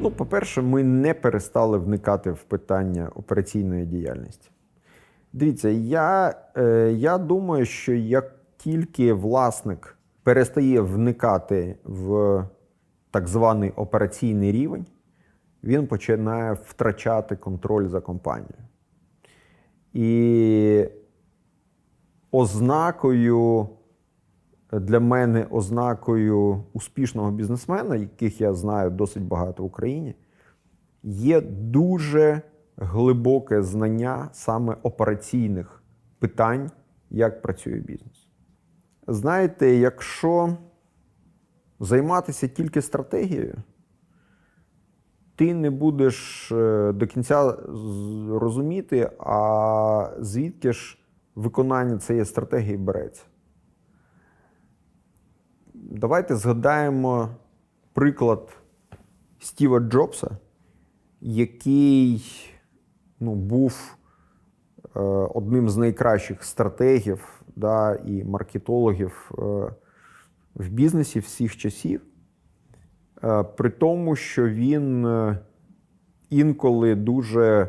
Ну, по-перше, ми не перестали вникати в питання операційної діяльності. Дивіться, я, е, я думаю, що як тільки власник перестає вникати в так званий операційний рівень, він починає втрачати контроль за компанією. І ознакою для мене ознакою успішного бізнесмена, яких я знаю досить багато в Україні, є дуже глибоке знання саме операційних питань, як працює бізнес. Знаєте, якщо займатися тільки стратегією, ти не будеш е, до кінця розуміти, а звідки ж виконання цієї стратегії береться. Давайте згадаємо приклад Стіва Джобса, який ну, був е, одним з найкращих стратегів да, і маркетологів е, в бізнесі всіх часів. Е, при тому, що він е, інколи дуже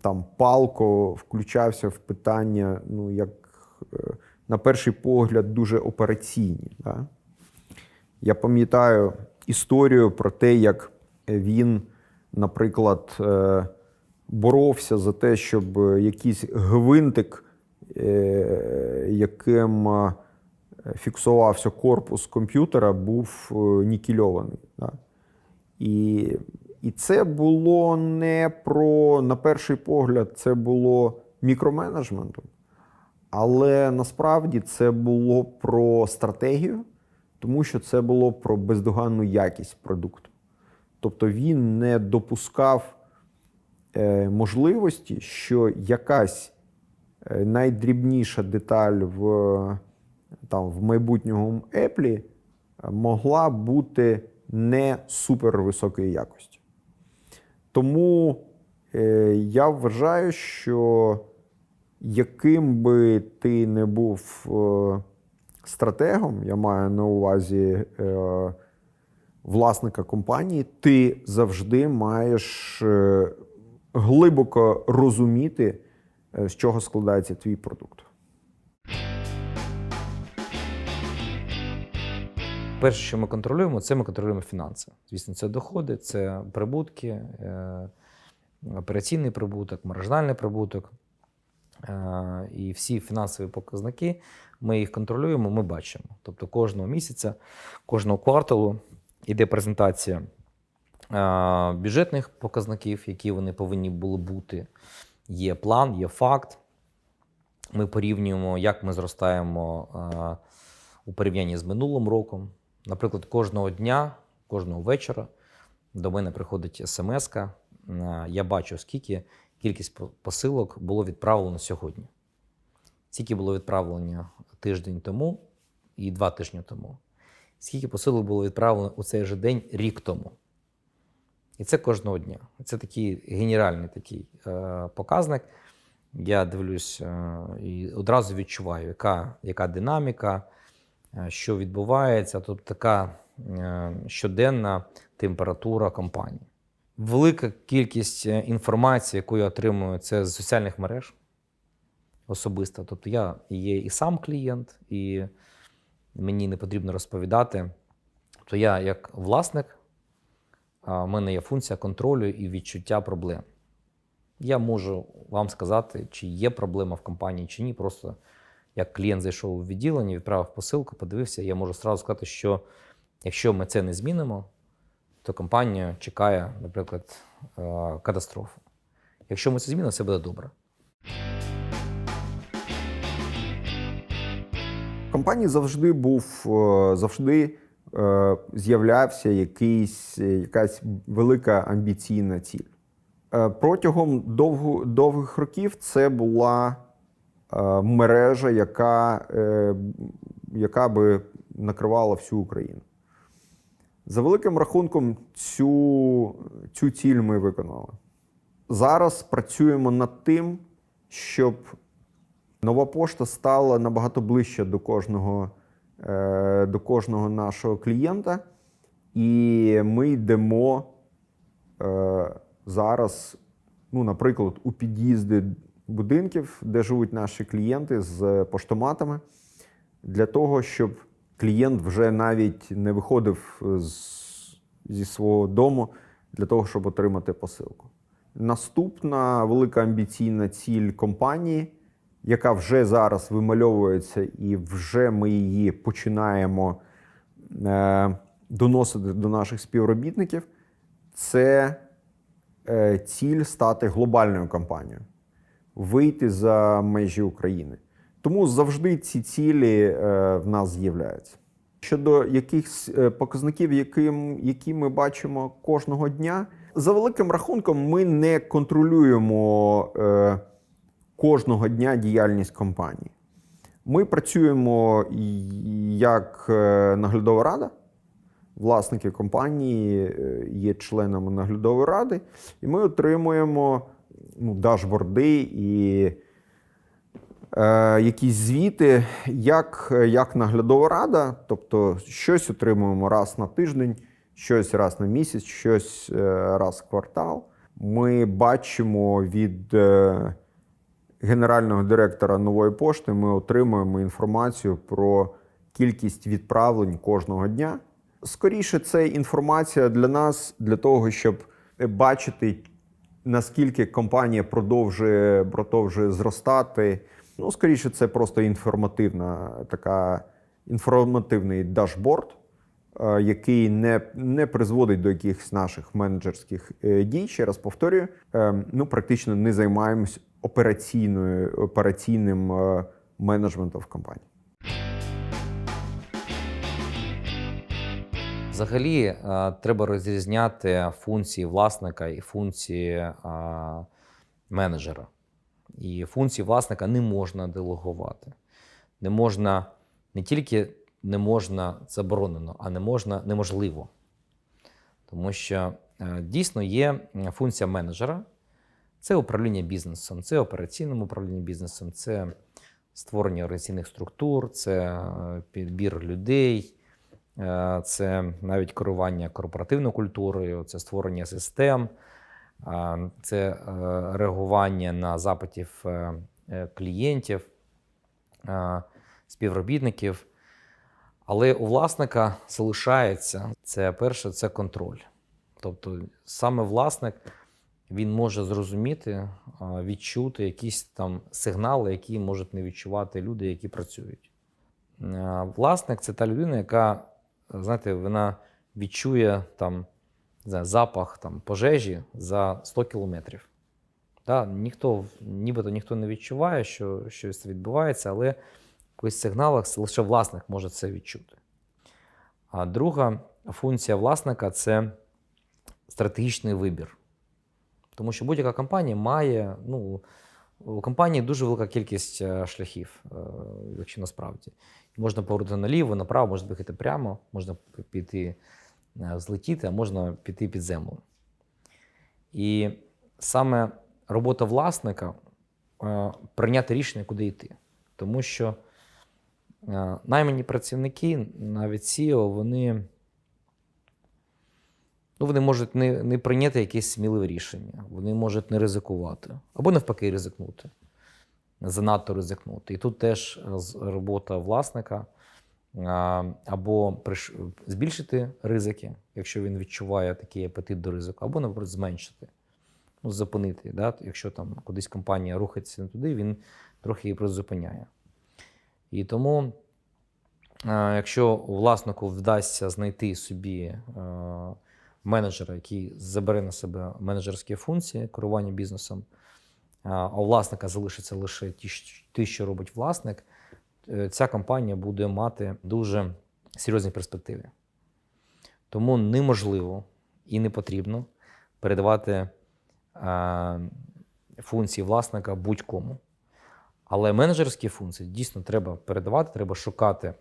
там палко включався в питання, ну як е, на перший погляд, дуже операційні. Да? Я пам'ятаю історію про те, як він, наприклад, е, боровся за те, щоб якийсь гвинтик, е, яким е, фіксувався корпус комп'ютера, був е, нікельований. І, і це було не про, на перший погляд, це було мікроменеджментом, але насправді це було про стратегію, тому що це було про бездоганну якість продукту. Тобто він не допускав е, можливості, що якась е, найдрібніша деталь в, там, в майбутньому Apple могла бути не супервисокої якості. Тому е, я вважаю, що яким би ти не був стратегом, я маю на увазі е, власника компанії, ти завжди маєш е, глибоко розуміти, е, з чого складається твій продукт. Перше, що ми контролюємо, це ми контролюємо фінанси. Звісно, це доходи, це прибутки, е, операційний прибуток, маржинальний прибуток. Е, І всі фінансові показники ми їх контролюємо, ми бачимо. Тобто кожного місяця, кожного кварталу йде презентація е, бюджетних показників, які вони повинні були бути. Є план, є факт. Ми порівнюємо, як ми зростаємо е, у порівнянні з минулим роком. Наприклад, кожного дня, кожного вечора до мене приходить смс. Я бачу, скільки кількість посилок було відправлено сьогодні. Скільки було відправлено тиждень тому і два тижні тому. Скільки посилок було відправлено у цей же день рік тому. І це кожного дня. Це такий генеральний такий е, показник. Я дивлюсь е, і одразу відчуваю, яка, яка динаміка, е, що відбувається. Тобто така е, щоденна температура компанії. Велика кількість е, інформації, яку я отримую, це з соціальних мереж особисто. Тобто я є і сам клієнт, і мені не потрібно розповідати. Тобто я, як власник, в мене є функція контролю і відчуття проблем. Я можу вам сказати, чи є проблема в компанії, чи ні. Просто як клієнт зайшов у відділення, відправив посилку, подивився, я можу одразу сказати, що якщо ми це не змінимо, то компанія чекає, наприклад, е, катастрофу. Якщо ми це змінимо, все буде добре. Компанії завжди був е, завжди е, з'являвся якийсь, якась велика амбіційна ціль. Протягом довгу, довгих років це була мережа, яка, яка би накривала всю Україну. За великим рахунком, цю, цю ціль ми виконали. Зараз працюємо над тим, щоб Нова пошта стала набагато ближче до кожного, е, до кожного нашого клієнта, і ми йдемо е, зараз, ну, наприклад, у під'їзди будинків, де живуть наші клієнти з поштоматами, для того, щоб клієнт вже навіть не виходив з, зі свого дому для того, щоб отримати посилку. Наступна велика амбіційна ціль компанії, яка вже зараз вимальовується, і вже ми її починаємо е, доносити до наших співробітників, це е, ціль стати глобальною компанією, вийти за межі України. Тому завжди ці цілі е, в нас з'являються. Щодо якихось е, показників, яким, які ми бачимо кожного дня, за великим рахунком, ми не контролюємо е, кожного дня діяльність компанії. Ми працюємо як е, наглядова рада. Власники компанії є членами наглядової ради, і ми отримуємо ну, дашборди і якісь звіти, як, як наглядова рада, тобто щось отримуємо раз на тиждень, щось раз на місяць, щось е, раз в квартал. Ми бачимо від е, генерального директора нової пошти, ми отримуємо інформацію про кількість відправлень кожного дня. Скоріше, це інформація для нас, для того, щоб бачити, наскільки компанія продовжує, продовжує зростати. Ну, скоріше, це просто інформативна така інформативний дашборд, е, який не, не призводить до якихось наших менеджерських е, дій. Ще раз повторюю, е, ну практично не займаємось операційною операційним менеджментом в компанії. Взагалі, треба розрізняти функції власника і функції менеджера. І функції власника не можна делегувати. Не можна не тільки не можна заборонено, а не можна неможливо. Тому що е, дійсно є функція менеджера це управління бізнесом, це операційним управління бізнесом, це створення організаційних структур, це е, підбір людей, е, це навіть керування корпоративною культурою, це створення систем, е, це е, реагування на запитів е, е, клієнтів, співробітників. Але у власника залишається це перше це контроль. Тобто саме власник він може зрозуміти, відчути якісь там сигнали, які можуть не відчувати люди, які працюють. Власник це та людина, яка, знаєте, вона відчує там, знаю, запах там, пожежі за 100 кілометрів. Та, ніхто, нібито ніхто не відчуває, що щось відбувається, але в якихось сигналах лише власник може це відчути. А друга функція власника це стратегічний вибір. Тому що будь-яка компанія має, ну, у компанії дуже велика кількість е, шляхів, е, якщо насправді. Можна повернути наліво, направо, можна поїхати прямо, можна піти злетіти, а можна піти під землю. І саме робота власника е, прийняти рішення, куди йти. Тому що е, наймані працівники, навіть CEO, вони, ну, вони можуть не, не прийняти якесь сміливе рішення, вони можуть не ризикувати, або навпаки, ризикнути, занадто ризикнути. І тут теж е, робота власника або збільшити ризики, якщо він відчуває такий апетит до ризику, або, наприклад, зменшити, ну, зупинити. Да? Якщо там кудись компанія рухається не туди, він трохи її призупиняє. І тому, якщо власнику вдасться знайти собі менеджера, який забере на себе менеджерські функції керування бізнесом, а у власника залишиться лише ті, що робить власник, ця компанія буде мати дуже серйозні перспективи. Тому неможливо і не потрібно передавати е, функції власника будь-кому. Але менеджерські функції дійсно треба передавати, треба шукати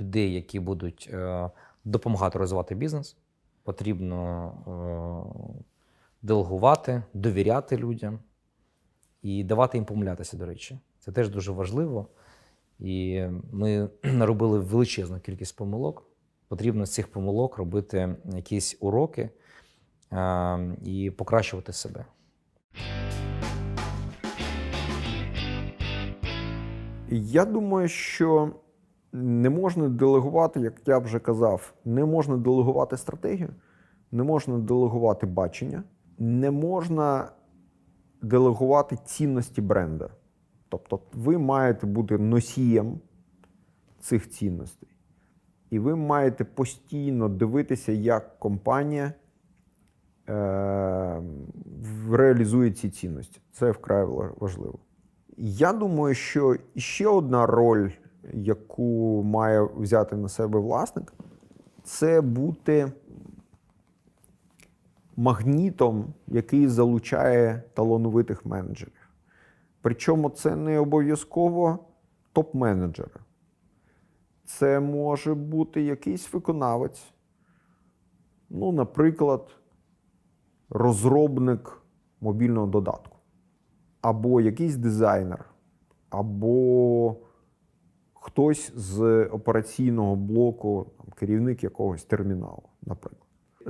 людей, які будуть е, допомагати розвивати бізнес. Потрібно е, делегувати, довіряти людям і давати їм помилятися, до речі. Це теж дуже важливо. І ми робили величезну кількість помилок. Потрібно з цих помилок робити якісь уроки і покращувати себе. Я думаю, що не можна делегувати, як я вже казав, не можна делегувати стратегію, не можна делегувати бачення, не можна делегувати цінності бренда. Тобто, ви маєте бути носієм цих цінностей. І ви маєте постійно дивитися, як компанія е, реалізує ці цінності. Це вкрай важливо. Я думаю, що ще одна роль, яку має взяти на себе власник, це бути магнітом, який залучає талановитих менеджерів. Причому це не обов'язково топ-менеджери. Це може бути якийсь виконавець, ну, наприклад, розробник мобільного додатку, або якийсь дизайнер, або хтось з операційного блоку, керівник якогось терміналу, наприклад.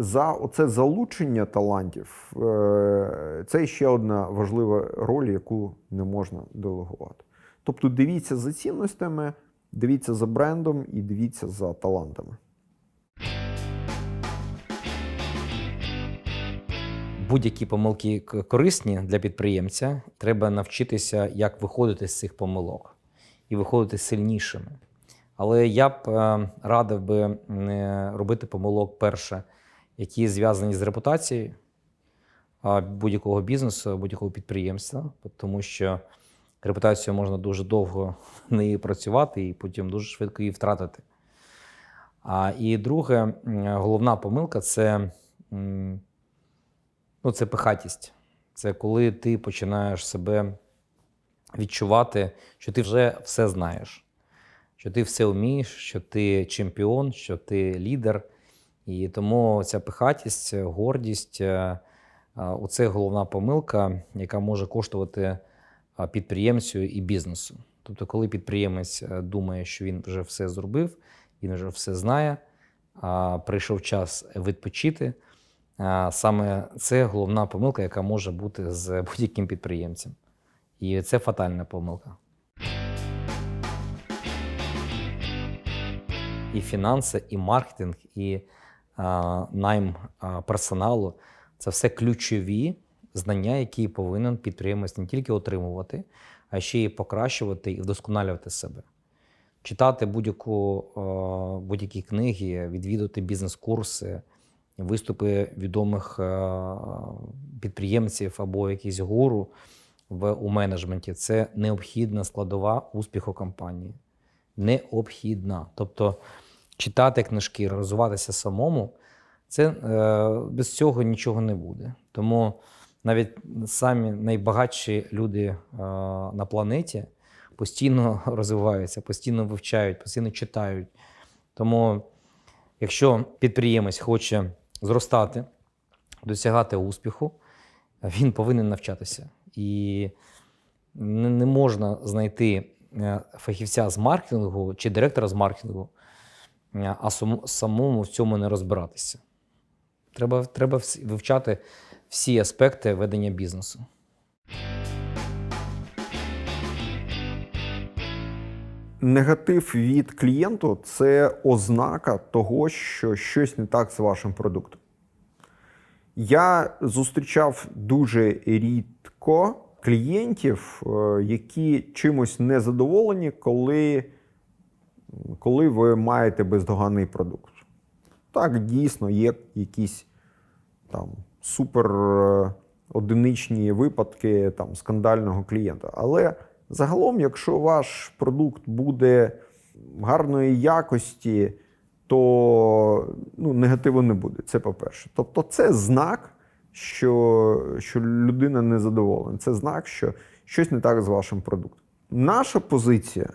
За оце залучення талантів е, це ще одна важлива роль, яку не можна делегувати. Тобто дивіться за цінностями, дивіться за брендом і дивіться за талантами. Будь-які помилки корисні для підприємця. Треба навчитися, як виходити з цих помилок і виходити сильнішими. Але я б е, радив би не робити помилок перше, які зв'язані з репутацією будь-якого бізнесу, будь-якого підприємства, тому що репутацію можна дуже довго нею працювати і потім дуже швидко її втратити. А, і друге, головна помилка це. Ну, це пихатість. Це коли ти починаєш себе відчувати, що ти вже все знаєш, що ти все вмієш, що ти чемпіон, що ти лідер. І тому ця пихатість, гордість е, а, оце головна помилка, яка може коштувати підприємцю і бізнесу. Тобто, коли підприємець е, думає, що він вже все зробив, він вже все знає, прийшов час відпочити. Саме це головна помилка, яка може бути з будь-яким підприємцем. І це фатальна помилка. І фінанси, і маркетинг, і найм персоналу це все ключові знання, які повинен підприємець не тільки отримувати, а ще й покращувати і вдосконалювати себе. Читати будь-які книги, відвідувати бізнес-курси, виступи відомих підприємців або якісь гуру в, у менеджменті це необхідна складова успіху компанії. Необхідна. Тобто читати книжки, розвиватися самому, це е, без цього нічого не буде. Тому навіть самі найбагатші люди е, на планеті постійно розвиваються, постійно вивчають, постійно читають. Тому, якщо підприємець хоче зростати, досягати успіху, він повинен навчатися. І не, можна знайти е, фахівця з маркетингу чи директора з маркетингу, а самому в цьому не розбиратися. Треба, треба вивчати всі аспекти ведення бізнесу. Негатив від клієнту це ознака того, що щось не так з вашим продуктом. Я зустрічав дуже рідко клієнтів, е, які чимось незадоволені, коли, коли ви маєте бездоганний продукт. Так, дійсно, є якісь там супер е, одиничні випадки там, скандального клієнта. Але загалом, якщо ваш продукт буде гарної якості, то ну, негативу не буде. Це по-перше. Тобто, це знак, що, що людина не задоволена. Це знак, що щось не так з вашим продуктом. Наша позиція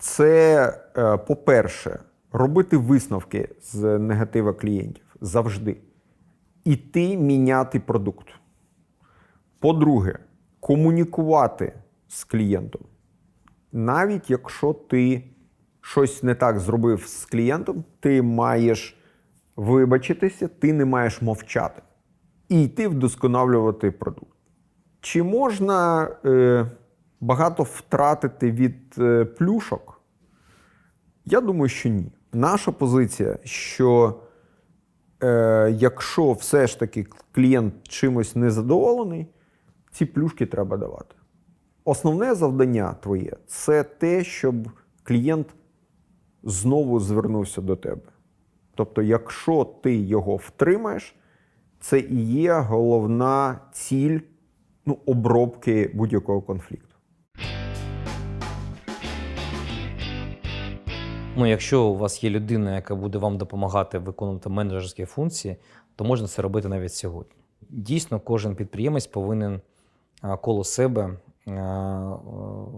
це, е, по-перше, робити висновки з негатива клієнтів завжди. Іти міняти продукт. По-друге, комунікувати з клієнтом. Навіть якщо ти щось не так зробив з клієнтом, ти маєш вибачитися, ти не маєш мовчати. і йти вдосконалювати продукт. Чи можна е, багато втратити від е, плюшок? Я думаю, що ні. Наша позиція, що е, якщо все ж таки клієнт чимось незадоволений, ці плюшки треба давати. Основне завдання твоє це те, щоб клієнт знову звернувся до тебе. Тобто, якщо ти його втримаєш, це і є головна ціль ну, обробки будь-якого конфлікту. Ну, якщо у вас є людина, яка буде вам допомагати виконувати менеджерські функції, то можна це робити навіть сьогодні. Дійсно, кожен підприємець повинен коло себе е,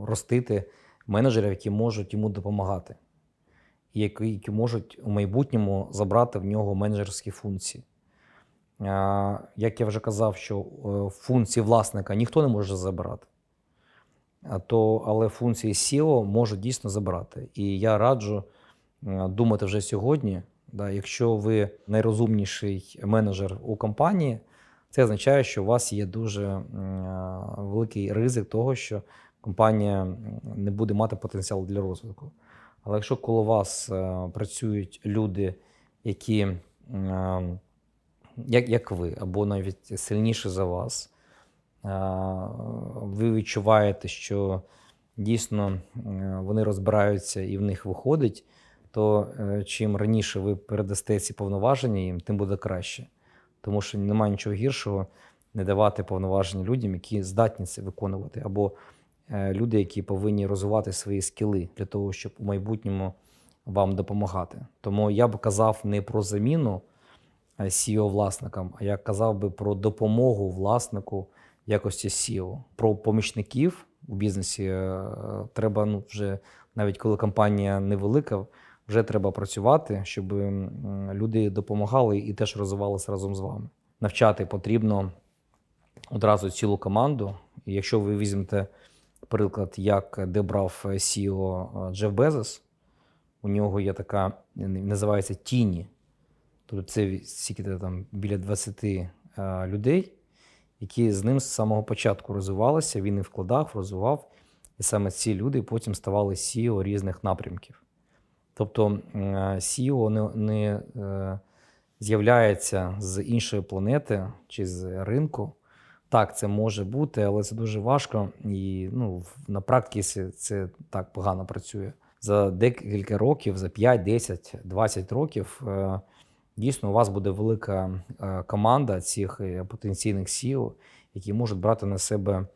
ростити менеджерів, які можуть йому допомагати, і які, можуть у майбутньому забрати в нього менеджерські функції. Як я вже казав, що е, функції власника ніхто не може забирати. То, але функції SEO можуть дійсно забрати. І я раджу е, думати вже сьогодні. Да, якщо ви найрозумніший менеджер у компанії, це означає, що у вас є дуже е, великий ризик того, що компанія не буде мати потенціал для розвитку. Але якщо коло вас е, працюють люди, які як, як ви, або навіть сильніші за вас, ви відчуваєте, що дійсно е, вони розбираються і в них виходить, то е, чим раніше ви передасте ці повноваження їм, тим буде краще. Тому що немає нічого гіршого не давати повноваження людям, які здатні це виконувати, або е, люди, які повинні розвивати свої скіли для того, щоб у майбутньому вам допомагати. Тому я б казав не про заміну CEO власникам, а я казав би про допомогу власнику якості SEO. Про помічників у бізнесі е, треба ну, вже навіть коли компанія невелика, вже треба працювати, щоб люди допомагали і теж розвивалися разом з вами. Навчати потрібно одразу цілу команду. І якщо ви візьмете приклад, як де брав CEO Джеф Безос, у нього є така, називається тіні. Тобто це стільки там біля 20 е, людей, які з ним з самого початку розвивалися, він і вкладав, розвивав. І саме ці люди потім ставали CEO різних напрямків. Тобто CEO не, не е, з'являється з іншої планети чи з ринку. Так, це може бути, але це дуже важко. І ну, на практиці це так погано працює. За декілька років, за 5, 10, 20 років, е, дійсно у вас буде велика е, команда цих е, потенційних сіл, які можуть брати на себе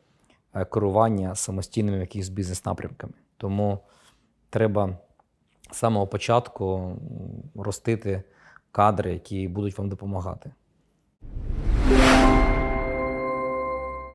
е, керування самостійними якихось бізнес-напрямками. Тому треба з самого початку ростити кадри, які будуть вам допомагати.